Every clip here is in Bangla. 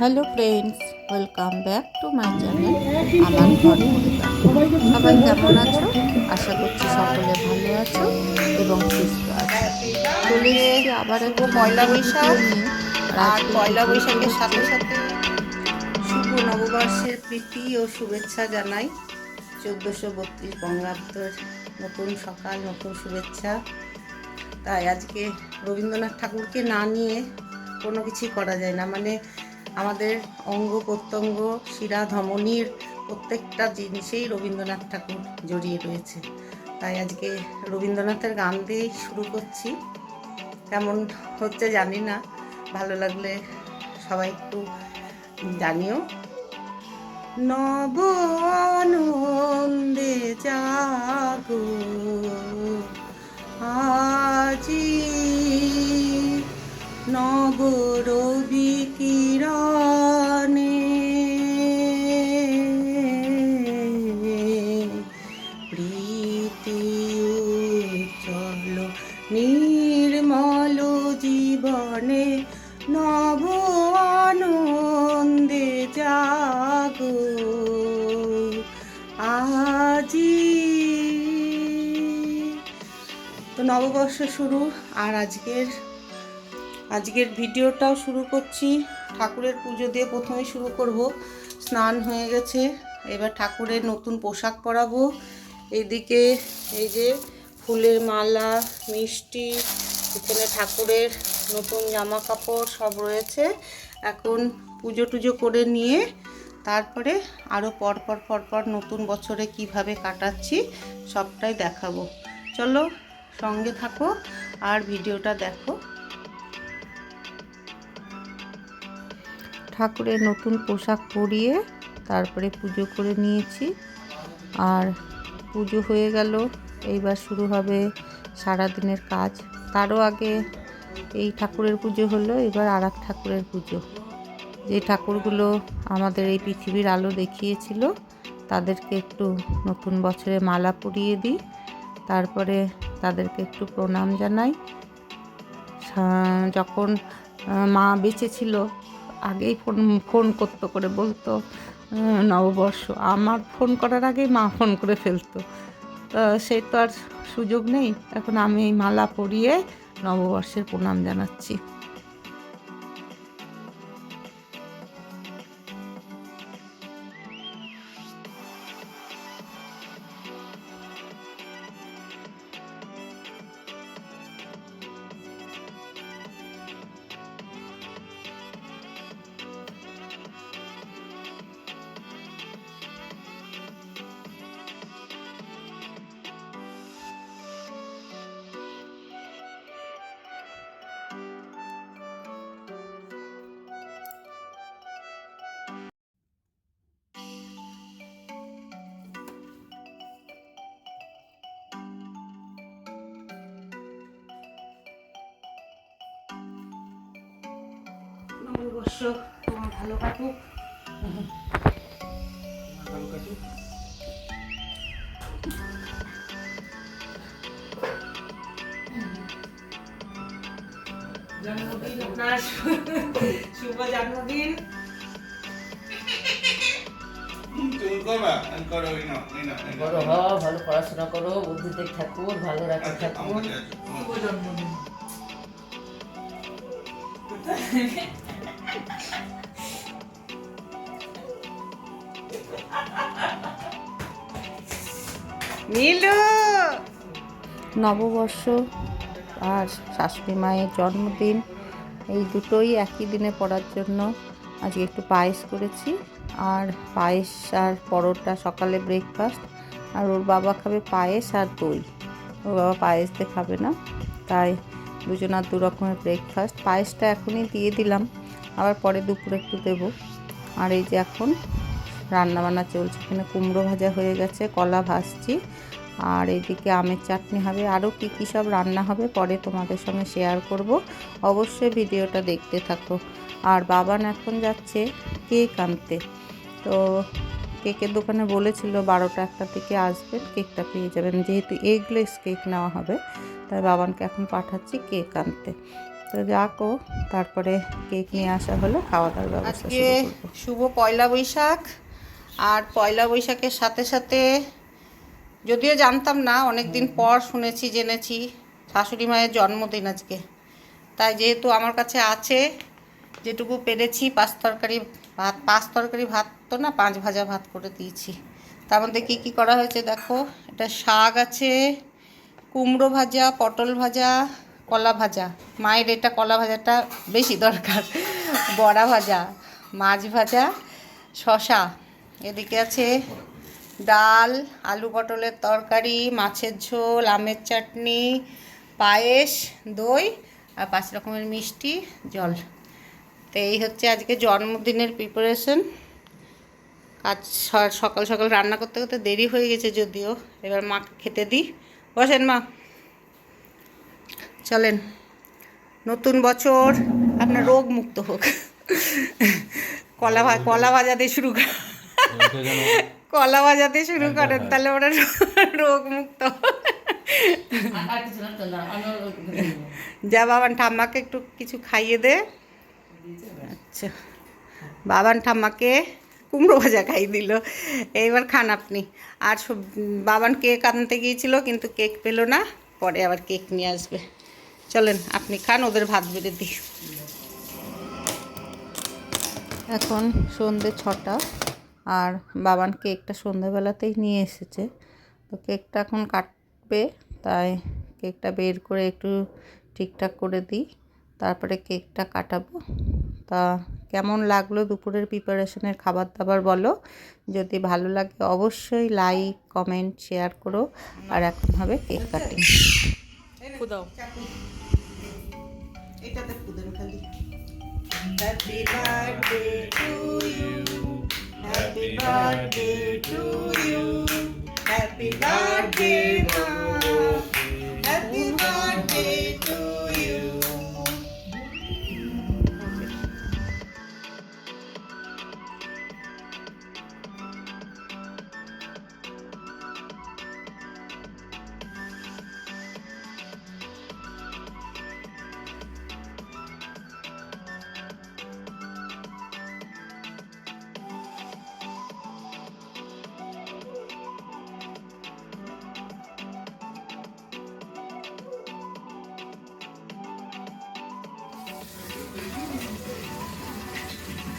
Hello friends welcome back to my channel আমার ঘর সবাই কেমন আছো? আশা করছি সকলে ভালো আছো এবং সুস্থ আছো। চলে এসেছি আবার একটু পয়লা বৈশাখ আর পয়লা বৈশাখের সাথে সাথে শুভ নববর্ষের প্রীতি ও শুভেচ্ছা জানাই। চোদ্দোশো বত্রিশ বঙ্গাব্দের নতুন সকাল নতুন শুভেচ্ছা। তাই আজকে রবীন্দ্রনাথ ঠাকুরকে না নিয়ে কোনো কিছুই করা যায় না। মানে আমাদের অঙ্গ প্রত্যঙ্গ, শিরা, ধমনির প্রত্যেকটা জিনিসেই রবীন্দ্রনাথ ঠাকুর জড়িয়ে রয়েছে। তাই আজকে রবীন্দ্রনাথের গান দিয়েই শুরু করছি। কেমন হচ্ছে জানি না, ভালো লাগলে সবাই একটু জানিও। নব আনন্দে জাগো, আজি নব নববর্ষ শুরু আর আজকের আজকের ভিডিওটাও শুরু করছি। ঠাকুরের পুজো দিয়ে প্রথমে শুরু করব। স্নান হয়ে গেছে, এবার ঠাকুরের নতুন পোশাক পরাবো। এদিকে এই যে ফুলের মালা, মিষ্টি, এখানে ঠাকুরের নতুন জামা কাপড় সব রয়েছে। এখন পুজো টুজো করে নিয়ে তারপরে আরও পরপর পরপর নতুন বছরে কীভাবে কাটাচ্ছি সবটাই দেখাবো। চলো সঙ্গে থাকো আর ভিডিওটা দেখো। ঠাকুরের নতুন পোশাক পরিয়ে তারপরে পুজো করে নিয়েছি। আর পুজো হয়ে গেল, এইবার শুরু হবে সারা দিনের কাজ। তারও আগে এই ঠাকুরের পুজো হলো, এবার আর ঠাকুরের পুজো। যে ঠাকুরগুলো আমাদের এই পৃথিবীর আলো দেখিয়েছিল, তাদেরকে একটু নতুন বছরে মালা পরিয়ে দিই। তারপরে তাদেরকে একটু প্রণাম জানাই। যখন মা বেঁচে ছিল আগেই ফোন ফোন করতো করে বলতো নববর্ষ, আমার ফোন করার আগেই মা ফোন করে ফেলতো। তো সেই তো আর সুযোগ নেই। এখন আমি এই মালা পরিয়ে নববর্ষের প্রণাম জানাচ্ছি। নববর্ষ তোমার ভালো কাটুক জন্মদিন আপনার শুভ জন্মদিন। বড় হও ভালো পড়াশোনা করো বুদ্ধিতে ঠাকুর ভালো রাখে আচ্ছা, ঠাকুর আমাকে আছে। নীলু! নববর্ষ আর শাশুড়ি মায়ের জন্মদিন, এই দুটোই একই দিনে পড়ার জন্য আজকে একটু পায়েস করেছি। আর পায়েস আর পরোটা, সকালে ব্রেকফাস্ট আর ওর বাবা খাবে পায়েস আর দই। ওর বাবা পায়েস দিয়ে খাবে না, তাই দুজনার দু রকমের ব্রেকফাস্ট পায়েসটা এখনই দিয়ে দিলাম। আবার পরে দুপুরে একটু দেবো। আর এই যে এখন রান্নাবান্না চলছে। এখানে কুমড়ো ভাজা হয়ে গেছে, কলা ভাজছি। আর এদিকে আমের চাটনি হবে। আরও কী কী সব রান্না হবে পরে তোমাদের সঙ্গে শেয়ার করব। অবশ্যই ভিডিওটা দেখতে থাকো। আর বাবান এখন যাচ্ছে কেক আনতে। তো কেকের দোকানে বলেছিল বারোটা একটা থেকে আসবেন কেকটা পেয়ে যাবেন যেহেতু এগলেস কেক নেওয়া হবে, তাই বাবানকে এখন পাঠাচ্ছি কেক আনতে। তো যাকো তারপরে কেক নিয়ে আসা হলো খাওয়া দাওয়ার ব্যবস্থা আজকে শুভ পয়লা বৈশাখ আর পয়লা বৈশাখের সাথে সাথে যদিও জানতাম না অনেক দিন পর শুনেছি জেনেছি শাশুড়ি মায়ের জন্মদিন আজকে। তাই যেহেতু আমার কাছে আছে যেটুকু পেরেছি পাঁচ তরকারি ভাত পাঁচ তরকারি ভাত তো না পাঁচ ভাজা ভাত করে দিয়েছি। তার মধ্যে কী কী করা হয়েছে দেখো এটা শাক আছে কুমড়ো ভাজা পটল ভাজা কলা ভাজা। মায়ের এটা কলা ভাজাটা বেশি দরকার। বড়া ভাজা, মাছ ভাজা শশা এদিকে আছে ডাল, আলু পটলের তরকারি, মাছের ঝোল, আমের চাটনি, পায়েস, দই আর পাঁচ রকমের মিষ্টি, জল। তো এই হচ্ছে আজকে জন্মদিনের প্রিপারেশন কাজ সকাল সকাল রান্না করতে করতে দেরি হয়ে গেছে যদিও। এবার মা খেতে দিই। বসেন মা। চলেন নতুন বছর আপনার রোগ মুক্ত হোক। কলা ভা কলা ভাজা দিয়ে শুরু কর কলা ভাজা দিয়ে শুরু করেন তাহলে ওরা রোগ মুক্ত যা বাবান ঠাম্মাকে একটু কিছু খাইয়ে দে। আচ্ছা বাবান ঠাম্মাকে কুমড়ো ভাজা খাইয়ে দিল। এইবার খান আপনি। আর সব বাবান কেক আনতে গিয়েছিল কিন্তু কেক পেল না পরে আবার কেক নিয়ে আসবে। চলেন আপনি খান ওদের ভাত বেড়ে দিই। এখন সন্ধে ছটা আর বাবান কেকটা সন্ধেবেলাতেই নিয়ে এসেছে। তো কেকটা এখন কাটবে তাই কেকটা বের করে একটু ঠিকঠাক করে দিই। তারপরে কেকটা কাটাবো। তা কেমন লাগল দুপুরের প্রিপারেশনের খাবার দাবার বলো? যদি ভালো লাগে অবশ্যই লাইক কমেন্ট শেয়ার করো। আর এখন হবে কেক কাটিং। এটাতে খুদেন খালি happy birthday to you happy birthday to you happy birthday মা হ্যাপি বার্থডে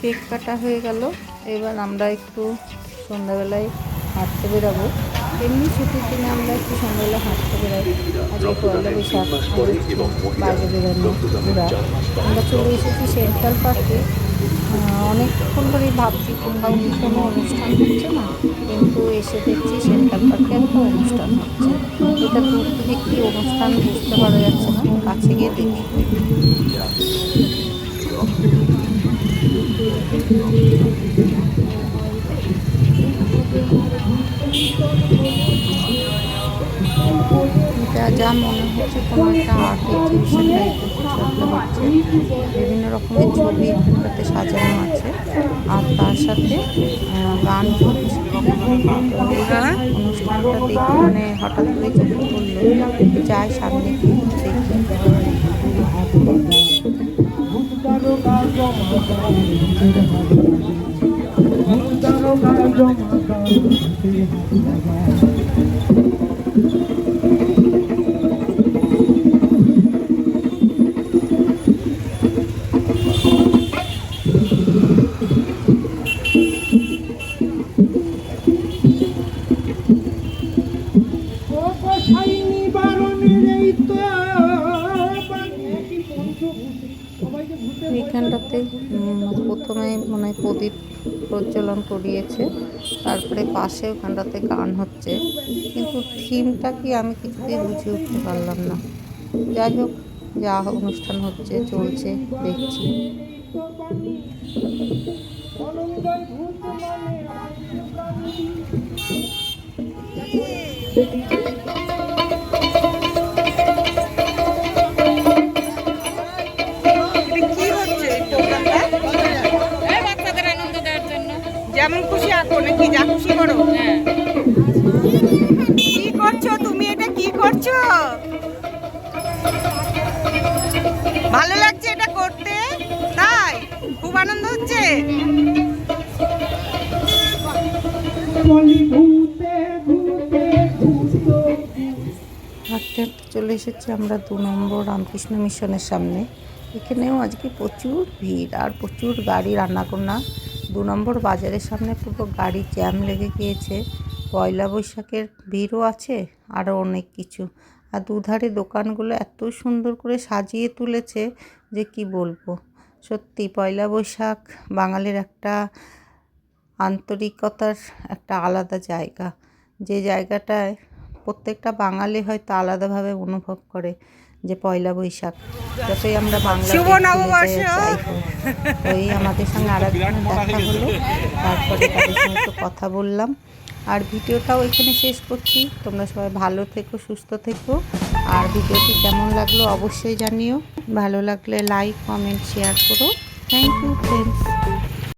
কেক কাটা হয়ে গেল। এবার আমরা একটু সন্ধ্যাবেলায় হাঁটতে বেরাবো। এমনি ছুটির দিনে আমরা একটু সন্ধ্যাবেলা হাঁটতে বেরাই। আজকে পয়লা বৈশাখ আর বাইরে বেরোনো ঘোরা। আমরা চলে এসেছি সেন্ট্রাল পার্কে। অনেকক্ষণ ধরেই ভাবছি কোথাও কি কোনো অনুষ্ঠান হচ্ছে না কিন্তু এসে দেখছি সেন্ট্রাল পার্কে একটা অনুষ্ঠান হচ্ছে এটা দূর থেকে কী অনুষ্ঠান বুঝতে পারা যাচ্ছে না কাছে গিয়ে দেখি। এটা যা মনে হচ্ছে কোনো একটা আর্ট এক্সিবিশন টাইপের কিছু বিভিন্ন রকমের ছবি এখানটাতে সাজানো আছে আর তার সাথে গান চলছে। অনুষ্ঠানটা দেখে মানে হঠাৎ করে চোখে পড়ল যাই সামনে গিয়ে দেখি এইখানটাতে প্রজ্বলন করিয়েছে। তারপরে পাশে ওখানটাতে গান হচ্ছে। কিন্তু থিমটা কি আমি কিছুতেই বুঝে উঠতে পারলাম না। যাই হোক, যা অনুষ্ঠান হচ্ছে, চলছে, দেখছি। কি আঁকো যা করো? কি করছ তুমি এটা? কি করছ? ভালো লাগছে এটা করতে? তাই? খুব আনন্দ হচ্ছে? হাঁটতে চলে এসেছি আমরা দু নম্বর রামকৃষ্ণ মিশনের সামনে। এখানেও আজকে প্রচুর ভিড় আর প্রচুর গাড়ি রান্না রান্নাকোনা দু নম্বর বাজারের সামনে পুরো গাড়ি জ্যাম লেগে গিয়েছে। পয়লা বৈশাখের ভিড়ও আছে, আরও অনেক কিছু। আর দুধারে দোকানগুলো এত সুন্দর করে সাজিয়ে তুলেছে যে কি বলব। সত্যি, পয়লা বৈশাখ বাঙালির একটা আন্তরিকতার একটা আলাদা জায়গা। যে জায়গাটায় প্রত্যেকটা বাঙালি হয়তো আলাদাভাবে অনুভব করে। যে পয়লা বৈশাখ। যতই আমরা বাংলা শুভ নববর্ষ। ওই আমাদের সঙ্গে আর দেখা হলো। তারপরে তাদের সঙ্গে একটু কথা বললাম। আর ভিডিওটাও এখানে শেষ করছি। তোমরা সবাই ভালো থেকো সুস্থ থেকো। আর ভিডিওটি কেমন লাগল অবশ্যই জানিও। ভালো লাগলে লাইক কমেন্ট শেয়ার করো। Thank you friends